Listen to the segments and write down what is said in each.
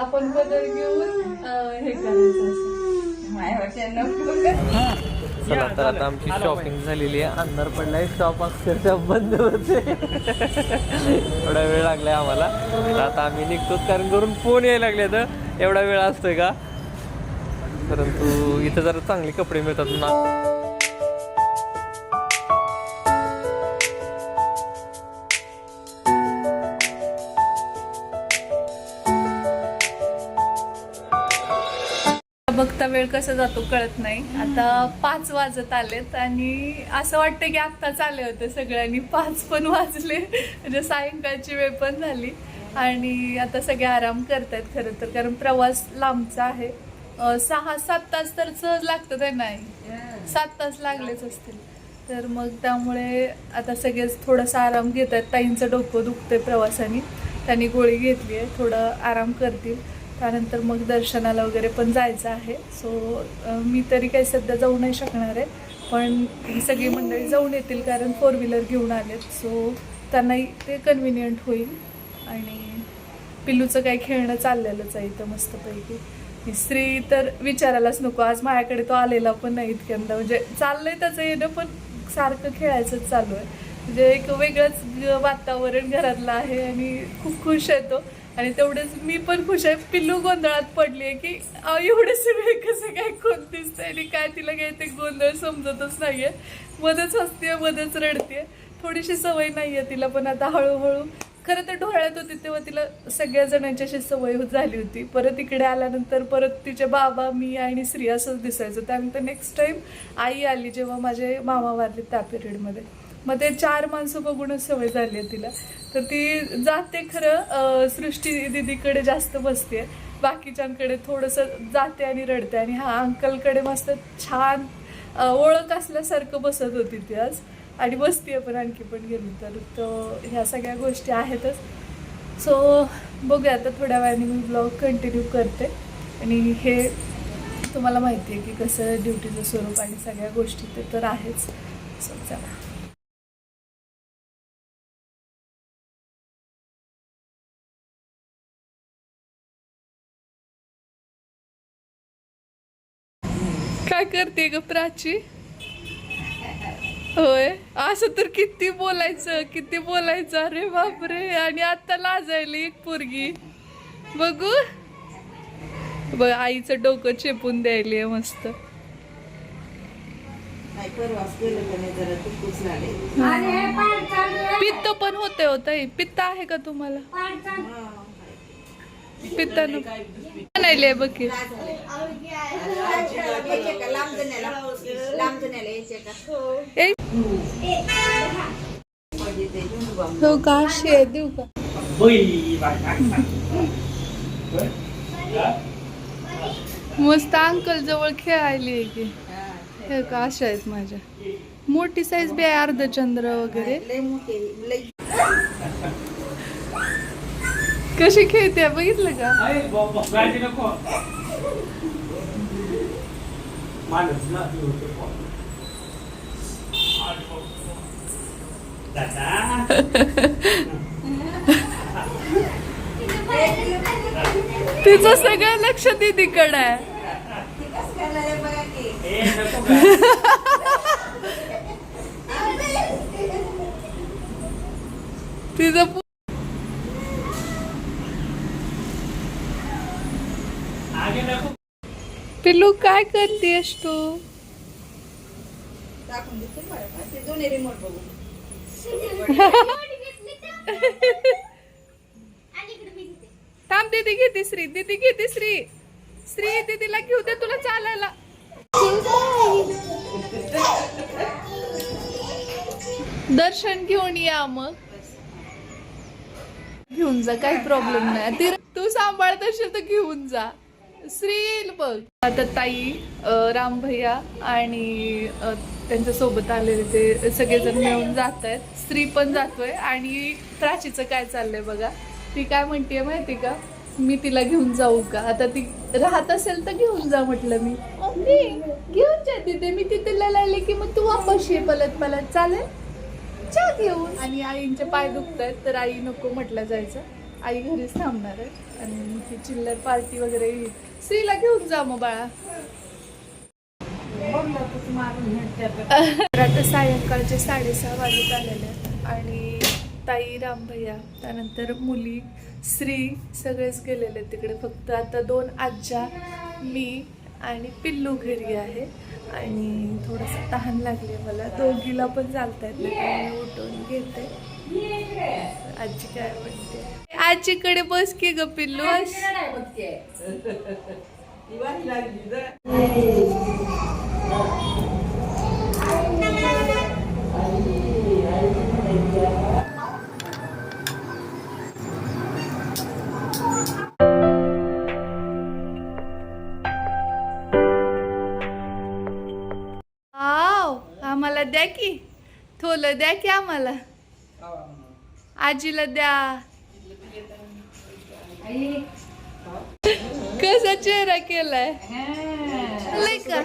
आपण बदल घेऊन हे करायचं. चला तर आता आमची शॉपिंग झालेली आहे. अंधार पडलाय शॉप अक्षरशः बंद होते. एवढा वेळ लागलाय आम्हाला. तर आता आम्ही निघतोच कारण करून फोन यायला लागले तर एवढा वेळ असतोय का? परंतु इथं जरा चांगले कपडे मिळतात ना. वेळ कसा जातो कळत नाही. आता पाच वाजत आलेत आणि असं वाटतं की आत्ताच आले होते सगळ्यांनी. पाच पण वाजले. म्हणजे सायंकाळची वेळ पण झाली. आणि आता सगळे आराम करतायत खरं तर. कारण प्रवास लांबचा आहे. सहा सात तास तर सहज लागतं ते नाही सात तास लागलेच असतील. तर मग त्यामुळे आता सगळेच थोडासा आराम घेत आहेत ताईंचं डोकं दुखतंय प्रवासाने. त्यांनी गोळी घेतली आहे. थोडं आराम करतील. त्यानंतर मग दर्शनाला वगैरे पण जायचं आहे. सो मी तरी काही सध्या जाऊ नाही शकणार आहे. पण ही सगळी मंडळी जाऊन येतील कारण फोर व्हीलर घेऊन आलेत. सो त्यांनाही ते कन्व्हिनियंट होईल. आणि पिल्लूचं काही खेळणं चाललेलंच आहे इथं मस्तपैकी. स्त्री तर विचारायलाच नको. आज माझ्याकडे तो आलेला पण नाही इतक्यांदा. म्हणजे चाललंय त्याचं येणं पण सारखं खेळायचंच चालू आहे. म्हणजे एक वेगळंच वातावरण घरातलं आहे आणि खूप खुश आहे तो. आणि तेवढंच मी पण खुश आहे. पिल्लू गोंधळात पडली आहे की अहो, एवढे सगळे कसं काय कोण दिसतंय आणि काय तिला काय ते गोंधळ समजतच नाहीये. मध्येच हसते मध्येच रडते थोडीशी सवय नाही आहे तिला पण आता हळूहळू. खरं तर डोळ्यात होती तेव्हा तिला सगळ्या जणांची अशी सवय होत झाली होती. परत इकडे आल्यानंतर परत तिचे बाबा मी आणि श्री असंच दिसायचं. त्यानंतर नेक्स्ट टाईम आई आली जेव्हा माझे मामा वारले त्या पिरियडमध्ये मग ते चार माणसं बघूनच सवय झाली आहे तिला. तर ती जाते खरं सृष्टी दिदीकडे जास्त बसते. बाकीच्यांकडे थोडंसं जाते आणि रडते आणि हा अंकलकडे मस्त छान ओळख असल्यासारखं बसत होती ती आज. आणि बसतीये पण आणखी पण गेली. तर तो ह्या सगळ्या गोष्टी आहेतच. सो बघूया आता थोड्या वेळाने मी ब्लॉग कंटिन्यू करते. आणि हे तुम्हाला माहिती आहे की कसं ड्युटीचं स्वरूप आणि सगळ्या गोष्टी ते तर आहेच. सो चला. काय करते ग प्राची? होय? असं तर किती बोलायचं किती बोलायचं? अरे बापरे! आणि आता लाजायली एक पोरगी. बघू. बघ आईचं डोकं चेपून द्यायली मस्त. पित्त पण होते हो ताई. पित्त आहे का तुम्हाला? पित्त नाही बघ की हो का? शे देऊ का? मस्त अंकल जवळ खेळायली आहे की. हे का? अशा आहेत माझ्या. मोठी साईज बी आहे अर्धचंद्र वगैरे. कशी खेळते? बघितलं का? तिचं सगळं लक्ष दीदीकडे आहे. तिचं पिल्लू काय करतेस तू? थांब दीदी घे तिसरी दीदी घे तिसरी. श्री दीदीला घेऊ दे तुला चालायला. दर्शन घेऊन या मग. घेऊन जा काही प्रॉब्लेम नाही. ती तू सांभाळत असेल तर घेऊन जा. श्री येईल बघ. आता ताई राम भैया आणि अं, त्यांच्यासोबत आलेले ते सगळेजण मिळून जात आहेत. स्त्री पण जातोय आणि प्राचीचं काय चाललंय बघा. ती काय म्हणते माहिती का? मी तिला घेऊन जाऊ का? आता ती राहत असेल तर घेऊन जा म्हटलं मी. "मम्मी, घेऊन जा तिथे. मी तिथे लढायले की मग तू वापस ये पलत पलत चालेल? चा घेऊन. आणि आईंचे पाय दुखत आहेत तर आई नको म्हटलं जायचं. आई घरीच थांबणार आहे. आणि ती चिल्लर पार्टी वगैरे येईल श्रीला घेऊन जा मग बाळा. तर आता सायंकाळचे साडेसहा वाजत आलेले आहेत आणि ताई रामभैया त्यानंतर मुली श्री सगळेच गेलेले आहेत तिकडे. फक्त आता दोन आजा मी आणि पिल्लू घरी आहे. आणि थोडंसं तहान लागली मला. दोघीला पण चालता येत नाही मी उठवून घेते. आजी काय म्हणते आजीकडे बस की ग पिल्लू आम्हाला द्या की. थोलं द्या की आम्हाला. आजीला द्या. कसा चेहरा केलाय? लय का?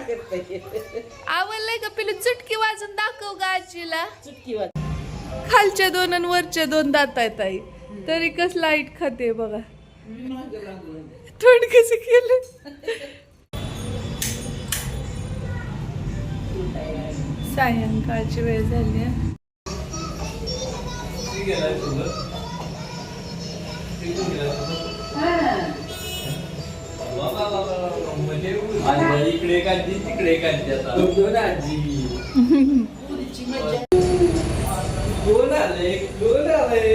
आवडलंय का? पिलू चुटकी वाजून दाखव का आजीला. खालच्या दोन आणि वरच्या दोन दात आहेत आई तरी कस लाइट खाते बघा. थोड कसं केलं. सायंकाळची वेळ झाली आहे इकडे एक आजी तिकडे एक आजी आता कोण आले. कोण आले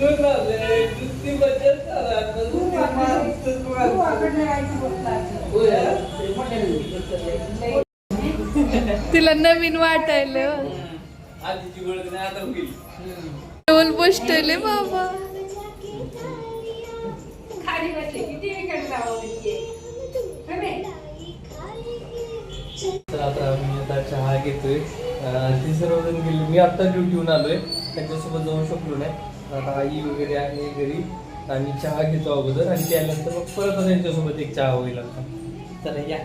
कोण आले नुसती मजा करा नुसती माणसं तिला नवीन वाटायला. आजीची ओळख नाही आता होईल. डोल बसतले बाबा. तर आता मी आता चहा घेतोय. ती सर्वजण गेली. मी आता ड्युटीहून आलोय. त्यांच्यासोबत जाऊ शकलो नाही. आता आई वगैरे आहे घरी. आणि चहा घेतो अगोदर. आणि त्यानंतर मग परत त्यांच्यासोबत एक चहा होईल आता. चला या.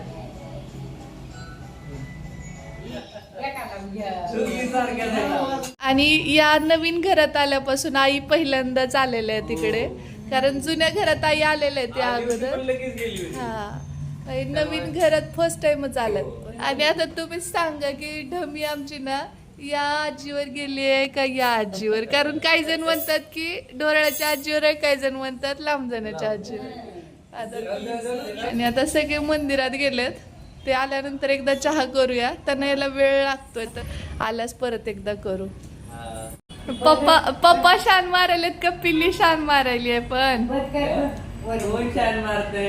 आणि या नवीन घरात आल्यापासून आई पहिल्यांदाच आलेल्या आहे तिकडे. कारण जुन्या घरात आई आलेल्या आहेत त्या अगोदर. हा. आणि नवीन घरात फर्स्ट टाइमच आलात. आणि आता तुम्ही सांगा की ढमी आमची ना या आजीवर गेली आहे का या आजीवर? कारण काही जण म्हणतात की डोरळ्याच्या आजीवर आहे काही जण म्हणतात लांब जाण्याच्या आजीवर. आता आणि आता सगळे मंदिरात गेलेत. ते आल्यानंतर एकदा चहा करूया. त्यांना याला वेळ लागतोय तर आल्यास परत एकदा करू. पप्पा पप्पा शान मारायलेत का पिल्ली शान मारायली आहे पण? छान मारते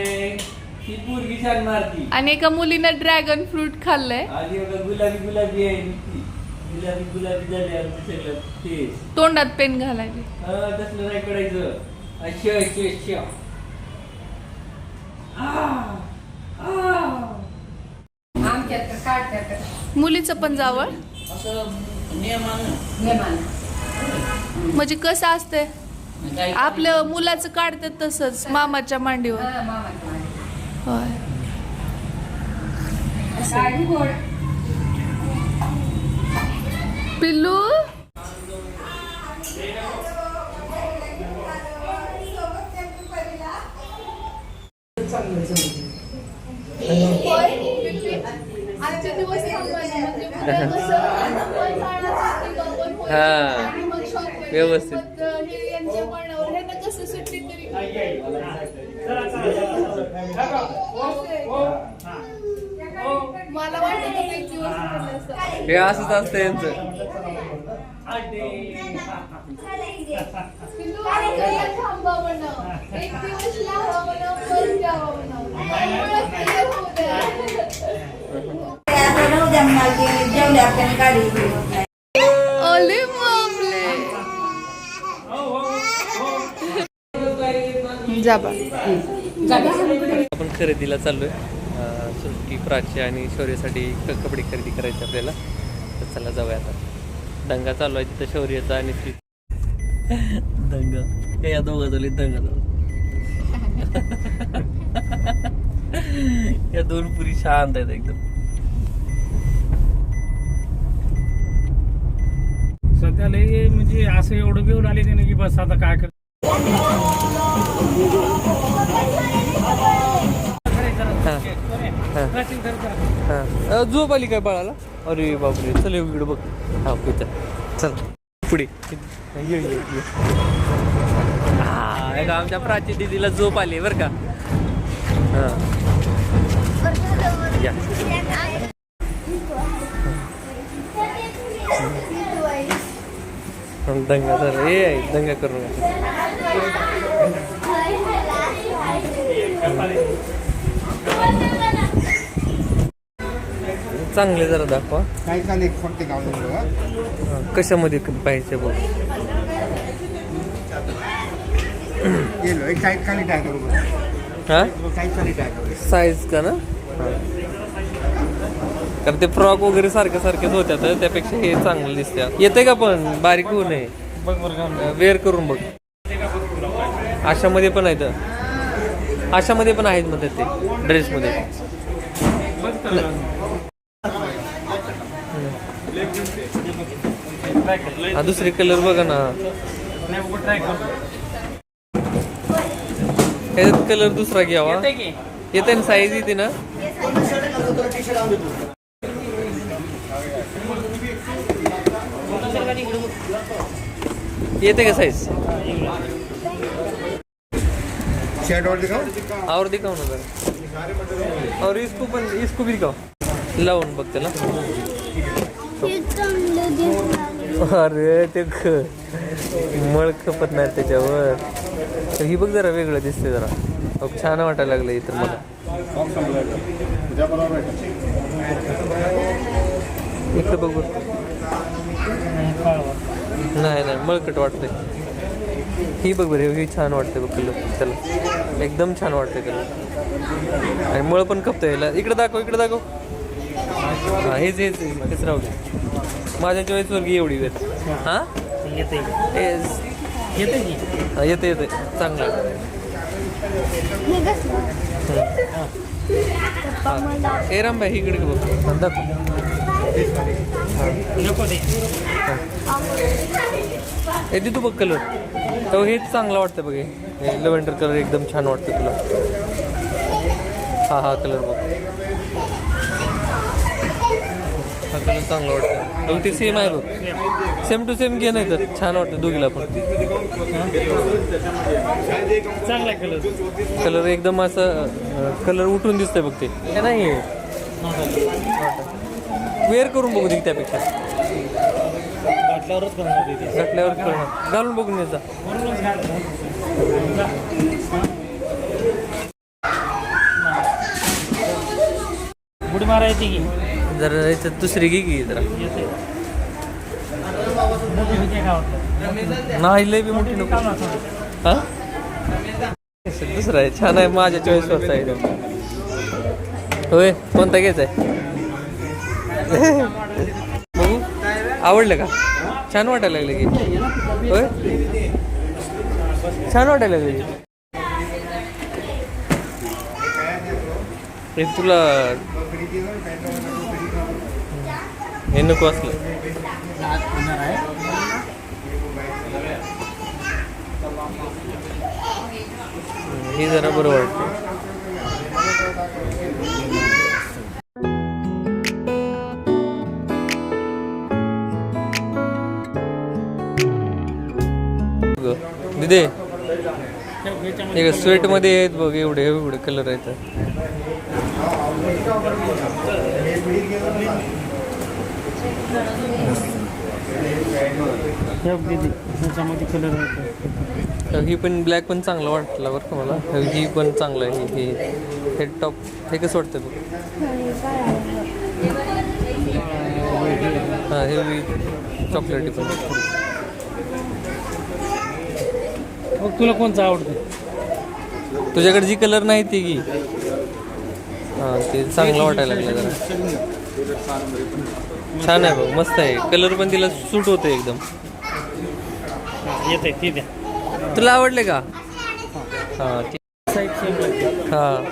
ही पोरगी मारती. आणि एका मुलीनं ड्रॅगन फ्रूट खाल्लंय. आणि एवढं गुलाबी गुलाबी आहे नुसती. गुलाबी गुलाबी झाली आमची सगळं तेच. तोंडात पेन घालायली. हा, तसलं नाही करायचं. अच्छा अच्छा अच्छा आमच्यात तर काढतात. मुलीचं पण जावळ असं नियमानं म्हणजे कसं असते आपलं मुलाचं काढतात तसंच मामाच्या मांडीवर हा. होय पिल्लू आजचे दिवस थांबवायचे म्हणजे. हा. व्यवस्थित. हे यांच्या मनावर हे ना कसं सुट्टी तरी मला वाटत होतं एक दिवस राहिलं असं. हे असंच असतं यांचं पिल्लू, आपल्याला थांबा म्हणावं. एक दिवस लावा म्हणावं, परत यावं म्हणावं. ओळख clear होऊ द्या. जेवढे आपल्याला गाडी घेऊन जायचं. ओले मामले आपण खरेदीला चाललोय. सृष्टी प्राची आणि शौर्यासाठी कपडे खरेदी करायचे आपल्याला. तर चला जाऊया आता. दंगा चालू आहे तिथं शौर्याचा आणि दंगा. हे या दोघा झाले दंगा चालू. या दोन पुरी शांत आहेत एकदम. सध्या लय म्हणजे असं एवढं बिवून आले नाही की बस आता काय कर हां. हां झोप आली काय बाळाला? अरे बापरे चल इकडे बघ. हा ओके चल. पुढे. ये ये ये. हा, एक आमच्या प्राची दिदीला झोप आली बरं का? हां. या. दंगा तर ए दंगा करू नका चांगले जरा दाखवा. काय चालेल हा, कशामध्ये पाहिजे बघ. गेलो एक साईड खाली ट्राय करू बघा. हा? खाली करू साईज का ना? कारण ते फ्रॉक वगैरे सारखे सारखेच होत्या तर त्यापेक्षा हे चांगलं दिसते येते का पण? बारीक होऊ नये वेअर करून बघ. अशामध्ये पण आहेत. अशामध्ये पण आहेत म्हणतात ते ड्रेसमध्ये हा दुसरे कलर बघा ना. ह्याच्यात कलर दुसरा घ्यावा. येते ना साईज येते ना. येते का साईज शर्ट और दिखाओ और दिखाओ ना जरा. और इसको पण इसको भी दिखाओ लावून बघ त्याला. अरे ते ख- मळ खपत नाही त्याच्यावर. तर ही बघ जरा वेगळं दिसते जरा. अहो, छान वाटायला लागलं इथं मला. इकडं बघू. नाही नाही मळकट वाटतंय. ही बघ बरं ही छान वाटते बघ कलर. त्याला एकदम छान वाटते कलर. आणि मळ पण खपतं याला इकडे दाखव इकडे दाखव. हा हेच हेच हेच राहू दे. माझ्या चॉईस वर घे एवढी वेळ. हा? येते. येते की? हा, येते येते चांगलं. ए राम भाई इकडे बघ. हा, दाखव नको ते ए तू बघ कलर तर हेच चांगलं वाटतं बघ. हे लव्हेंडर कलर एकदम छान वाटतं तुला. हा हा कलर बघ. कलर चांगला वाटतं. बघ ते सेम आहे बघ. सेम टू सेम घे नाही तर छान वाटतं दोघीला पण. चांगला कलर कलर एकदम असं कलर उठून दिसतंय बघ ते. हे नाही वेअर करून बघू दे त्यापेक्षा. घातल्यावरच करणार घातल्यावर कळणार घालून बघून याचा बुडी मारायची की? जरा याच्यात दुसरी घे की जरा. नाही लय बी मोठी नको. हा? दुसरा आहे छान आहे माझ्या चॉईस वरचा आहे. होय कोणता घ्यायचा आहे? बघू. आवडलं का? छान वाटायला लागलं की. होय? छान वाटायला लागलं की. तुला हे नको असलं. हे जरा बरं वाटतं दिदे. एक स्वेटमध्ये आहेत बघ एवढे एवढे कलर आहेत. त्याच्यामध्ये कलर आहे ही पण ब्लॅक पण चांगलं वाटलं बरं का मला. ही पण चांगलं आहे ही हे. टॉप हे कसं वाटतं बघ? हां हे चॉकलेटी पण. मग तुला कोणचं आवडतं? तुझ्याकडे जी कलर नाही ती की हां ते चांगलं वाटायला लागलं जरा. छान आहे बघ मस्त आहे. कलर पण तिला सूट होते एकदम. येते ठीक आहे. तुला आवडले का? हां हां.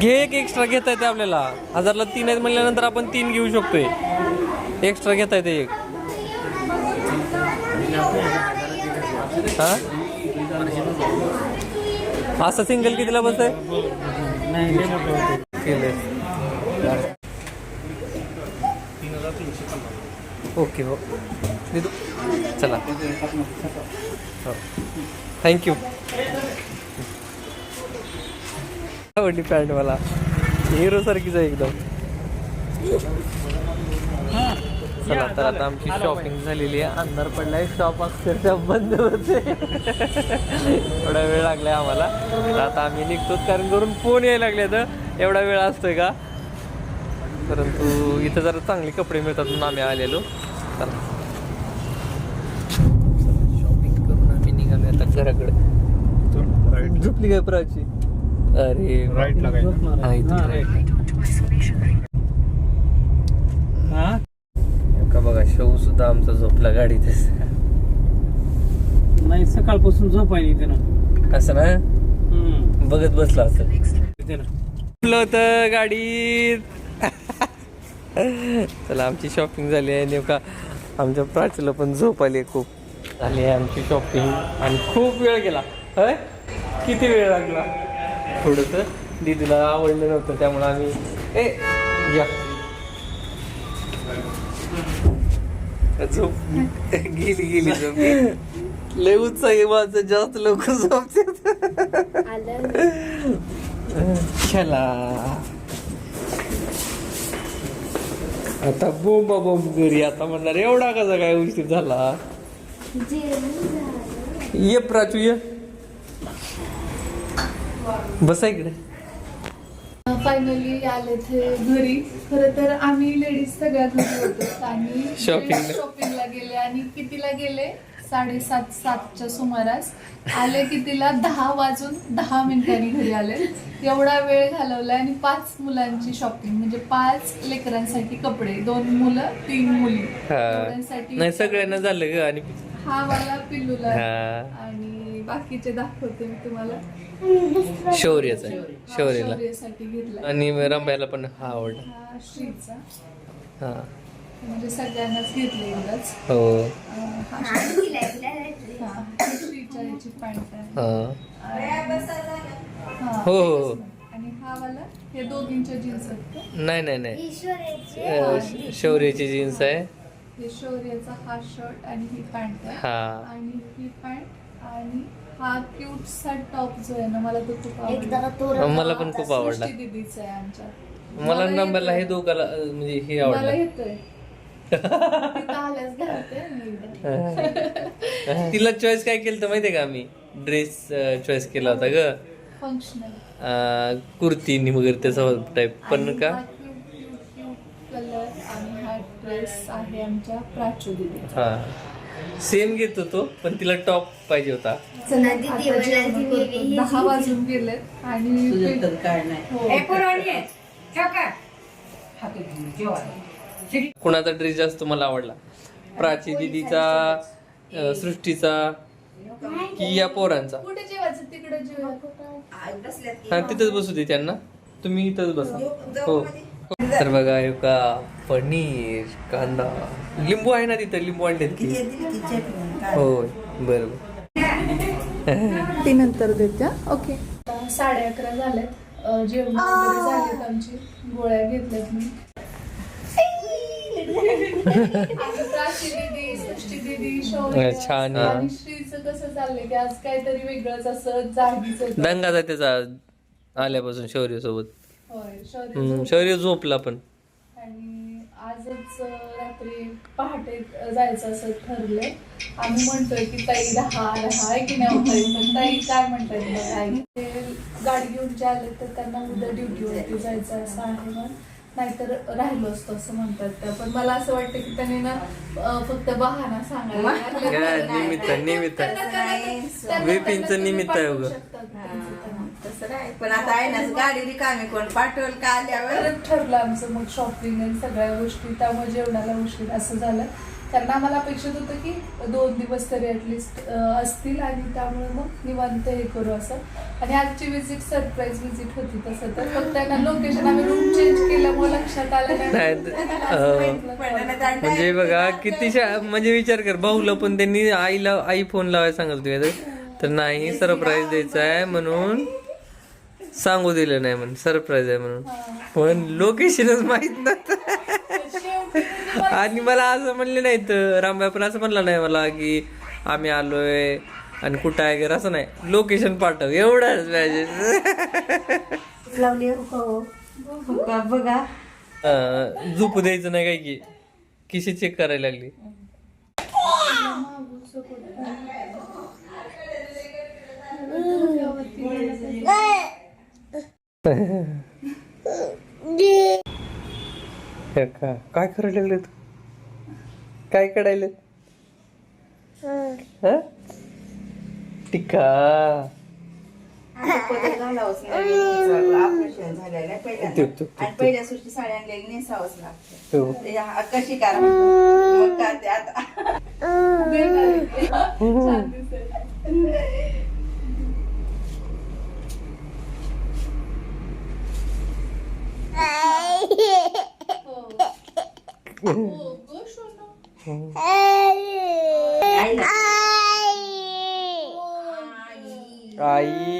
घे एक एक्स्ट्रा घेता येते आपल्याला. हजारला तीन आहेत म्हणल्यानंतर आपण तीन घेऊ शकतोय. एक्स्ट्रा घेता येते एक. हा? असं सिंगल कितीला बस आहे ओके हो देतो चला. हो. थँक्यू आवडली पॅन्ट मला. हिरो सारखीच आहे एकदम. चला तर आता आमची शॉपिंग झालेली आहे. अंधार पडलाय शॉप अक्षरशः बंद होते. थोडा वेळ लागलाय आम्हाला. तर आता आम्ही निघतोच कारण करून फोन यायला लागले तर एवढा वेळ असतोय का? परंतु इथं जरा चांगले कपडे मिळतात म्हणून आम्ही आलेलो. चला. शॉपिंग करून आम्ही निघालो आता घराकडे. झोपली काय प्राची? अरे राईट लागायचं हा इथं right. हा का बघा शव सुद्धा आमचा झोपला गाडीतच. नाही सकाळपासून झोप आहे इथे ना. असं ना. बघत बसला असं. होतं गाडीत. चला आमची शॉपिंग झाली आहे. नेमका आमच्या प्राचीला पण झोप आली खूप. झाली आहे आमची शॉपिंग आणि खूप वेळ गेला. होय? किती वेळ लागला? थोडंसं. दीदीला आवडलं नव्हतं त्यामुळे आम्ही ए या. झोप गेली गेली झोप. लय उत्साही माझं जास्त लवकर झोपते. चला. आता बोंबा बोंब घरी आता म्हणणार एवढा कसा काय उशीर झाला. ये प्राचू ये. बसा इकडे. फायनली आले ते घरी. खरं तर आम्ही लेडीज सगळ्या घरी होतो. आणि Shopping ला. शॉपिंगला गेले आणि कितीला गेले? साडेसात सातच्या सुमारास. आले कितीला? दहा वाजून दहा मिनिटांनी घरी आले. एवढा वेळ घालवला आणि पाच मुलांची शॉपिंग म्हणजे पाच लेकरांसाठी कपडे दोन मुलं तीन मुली. एवढ्यांसाठी नाही सगळ्यांना झालं ग आणि हा वाला पिल्लूला. हा. आणि बाकीचे दाखवते मी तुम्हाला. शौर्याचा शौर्याला. शौर्यासाठी घेतला आणि रंब्याला पण हा आवडला. हा श्रीचा. हा. म्हणजे सगळ्यांनाच घेतले एकदाच. हो. हा हा, ही श्रीच्या याची पॅन्ट आहे. हा. हा, हो, हो, हो. आणि हा वाला हे दोघींच्या जीन्स आहेत का? नाही नाही नाही. अं, श- शौर्याची जीन्स आहे. हे शौर्याचा हा शर्ट आणि ही पॅन्ट आहे. हा. आणि ही पॅन्ट आणि हा क्यूट सा टॉप जो आहे ना मला तो खूप आवडला. मला पण खूप आवडला. सृष्टी दीदीचा आहे आमच्या मला नंबरला हे दोघाला अं, म्हणजे हे मला आवडलं येतोय. तिथं आल्यास घरात आहे मी एकदा. तिला चॉईस काय केलं तर माहितीये का आम्ही? ड्रेस चॉईस केला होता ग. फंक्शनल अं, कुर्ती नि वगैरे त्याचा टाईप पण का? कलर आणि हा ड्रेस आहे आमच्या प्राचू दिदी हा. सेम घेत होतो पण तिला टॉप पाहिजे होता. दहा वाजून गेले आणि काय नाही. हो. कुणाचा ड्रेस जास्त मला आवडला? प्राची दिदीचा सृष्टीचा की या पोरांचा? कुठे जेवायचं? तिकडे जेवायचं आई बसल्यात की. हा तिथंच बसू दे त्यांना. तुम्ही इथंच बसा. हो. तर बघा हे का पनीर कांदा. लिंबू आहे ना तिथं? लिंबू. काय? होय बरोबर. ती नंतर देते ओके. साडे अकरा झालेत. जेवण वगैरे आमची. गोळ्या घेतल्यात मी. छान. आणि श्रीचं कसं चाललंय की आज काहीतरी वेगळंच असं जागीच होतं. दंगा त्याचा आल्यापासून शौर्य सोबत होय शौर्य हम्म, शौर्य झोपला पण. आणि आजच अं, रात्री पहाटे जायचं असं ठरलंय. आम्ही म्हणतोय की ताई राहा राहा आहे की नाही होतंय पण ताई काय म्हणताय बघा? आई ते गाडी घेऊन जे आले तर त्यांना उद्या ड्युटीवरती जायचं असं आहे मग नाहीतर राहिलो असतो असं म्हणतात त्या. पण मला असं वाटतं की त्यांनी ना अं, फक्त बहाणा सांगायला लागले. काय निमित्त निमित्त. त्यांना- त्यांना- त्यांना- विपिनचं त्यांना निमित्त आहे उगा. पाठवू त्यांचं. तसं नाही. पण आता आहे ना गाडी रिकामी कोण पाठवल का आल्यावर? परत ठरलं आमचं मग शॉपिंग आणि सगळ्या गोष्टी. त्यामुळे जेवणाला उशीर असं झालं. कारण आम्हाला अपेक्षित होतं की दोन दिवस तरी ऍटलिस्ट असतील आणि त्यामुळे मग निवांत हे करू असं. आणि आजची विजिट सरप्राईज विजिट होती तसं तर. फक्त आहे ना लोकेशन आम्ही रूम चेंज केल्यामुळे लक्षात आलं नाही, नाही अं, म्हणजे बघा किती शा- म्हणजे विचार कर भाऊला पण त्यांनी आईला आई फोन लावायला सांगत होती. तर नाही सरप्राईज द्यायचा आहे म्हणून सांगू दिलं नाही म्हणून सरप्राईज आहे म्हणून. पण लोकेशनच माहीत नव्हतं. आणि मला असं म्हणले नाही तर रामबाई पण असं म्हणलं नाही मला की आम्ही आलोय आणि कुठं आहे वगैरे असं नाही. लोकेशन पाठव एवढंच पाहिजे बघा. झोपू द्यायचं नाही काय की? किशी चेक करायला लागली? का? काय करायला लागले. तू काय करायला हं? पहिल्या सुट्टी साडी आणलेली नेसावंच लागतं. हा- कशी करा मग का ते आता छान दिसेल. हो. हो, गं, सोनं. आई आई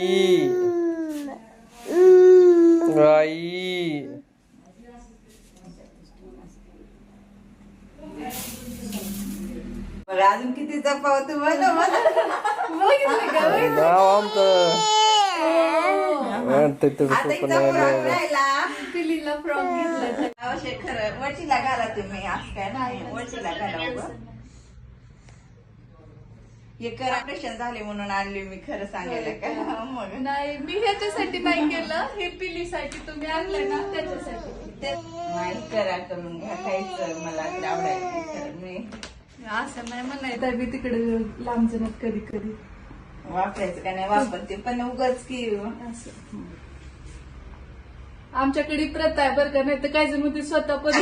बघा अजून किती जपावं तुम्हाला मला. आमचं. ते थोडं आता राहिला. पिलीला फ्रॉक घेतला आवश्यक खरं. वटीला घाला तुम्ही असं काय नाही वटीला घाला. हे कर ऑपरेशन झाले म्हणून आणली मी खरं सांगायला का? मग. नाही मी ह्याच्यासाठी नाही केलं हे पिलीसाठी तुम्ही आणलंय ना त्याच्यासाठी. ते नाही करा करून घ्या काहीच मला आवडायचं खरं. मी असं नाही म्हणायचं तर मी तिकडे लांब कधी कधी वापरायचं का नाही? वापरते पण उगाच की असं. आमच्याकडे प्रथा आहे बरं का नाही तर काय जण म्हणते स्वतः पण?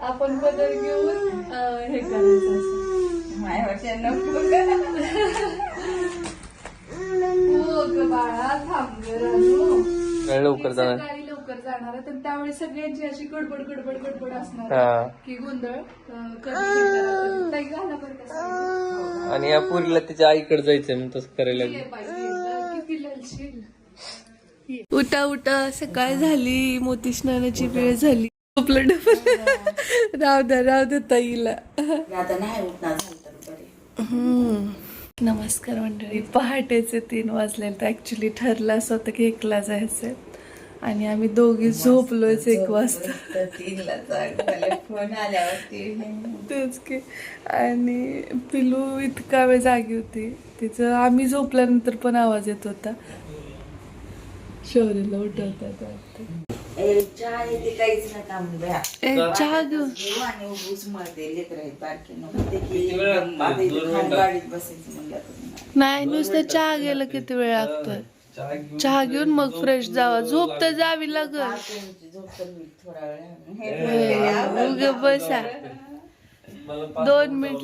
आपण बदल घेऊन अं, हे करायचं असं हो ग बाळा थांब ग रानू. वेळ लवकर जाणार लवकर जाणार आहे तर त्यावेळी सगळ्यांची अशी गडबड गडबड गडबड असणार की गोंधळ कधी हे घाला बरं का. आणि या पुरीला तिच्या आईकडे जायचंय मग तसं करायला. किती ललशील. उठा उठा सकाळ झाली मोती स्नानाची वेळ झाली झोपलं डबल राव द्या राव द्या ताईला. नमस्कार मंडळी पहाटेचे तीन वाजले तर ऍक्च्युली ठरलं असं होतं की एकला जायचंय आणि आम्ही दोघी झोपलोच एक वाजता. तर तीनला जाग झाले. फोन आल्यावरती. तेच की. आणि पिलू इतका वेळ जागी होती. तिचं आम्ही झोपल्यानंतर पण आवाज येत होता. शौर्यला उठवतात वाटतं. चहा काहीच ए, चहा घेऊन. आणि उगूच लेकर आहेत बारकी बसायचं म्हणलं नाही नुसतं चहा गेलं किती वेळ लागतोय? चहा घेऊन मग फ्रेश जावा. झोप तर जावी लागल. उग बसा. दोन मिनिट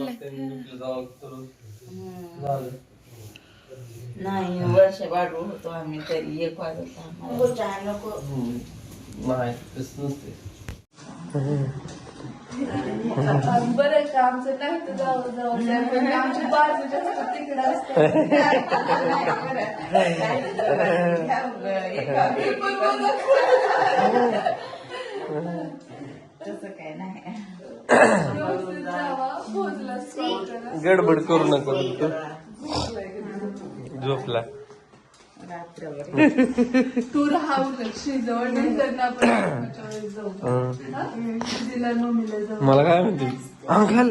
नाही वर्ष वाढू होतो आम्ही तरी एक वाजत. नको. नाही बरं का? आमचं नाही तर जाऊ जाऊ आमची बाजू जास्त तिकडे तसं काय नाही. गडबड करू नको. तू झोपला. तू राहा उलट शिजवळ नंतर ना आपण लग्नाच्या वेळेस जाऊ. हा? दिला मम्मीला जाऊ. मला काय म्हणते? अंकल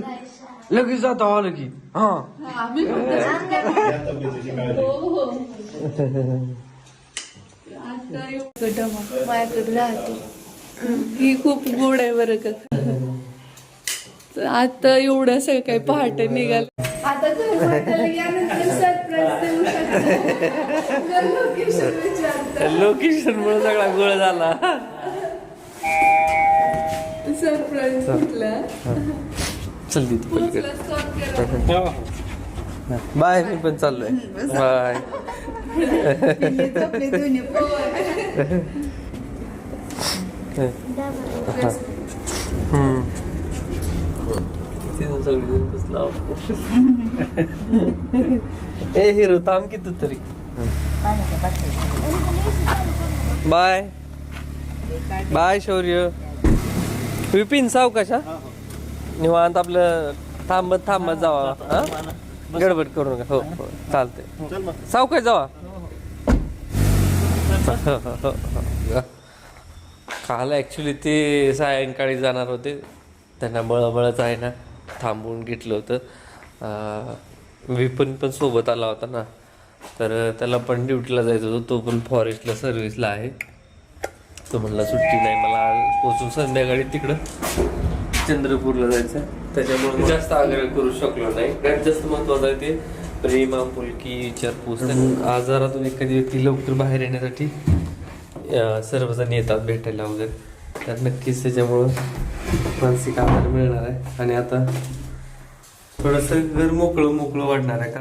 लगेच जातो आलं की. हा. आम्ही हो हो आता एवढं डमा माझ्याकडे राहतो. ही खूप गोड आहे बरं का? आता एवढं सगळं काही पहाटे निघाल. आता. लोकेशन मुळे सगळा गोळ झाला. कुठला? चल. तिथे करा. बाय मी पण चाललोय. बाय. आपले दोन्ही पण ए हिरो थांब की तू तरी. बाय. बाय शौर्य. विपिन सावकाशा निवांत आपलं थांबत थांबत जावा. हा? गडबड करू नका. हो हो चालतंय. सावकाश जावा? काल ॲक्च्युली ते सायंकाळी जाणार होते. त्यांना बळबळच आहे ना. थांबवून घेतलं होतं. अं, विपिन पण सोबत आला होता ना. तर त्याला पण ड्युटीला जायचं होतं. तो पण फॉरेस्टला सर्व्हिसला आहे. तो म्हणला सुट्टी नाही मला पोचून संध्याकाळी तिकडं चंद्रपूरला जायचं त्याच्यामुळे जास्त आग्रह करू शकलो नाही. कारण जास्त महत्वाचं आहे ते प्रेम आपुलकी विचारपूस आजारातून एखादी व्यक्ती लवकर बाहेर येण्यासाठी सर्वजण येतात भेटायला वगैरे. तर नक्कीच त्याच्यामुळं मानसिक आधार मिळणार आहे. आणि आता थोडंसं घर मोकळं मोकळं वाढणार आहे.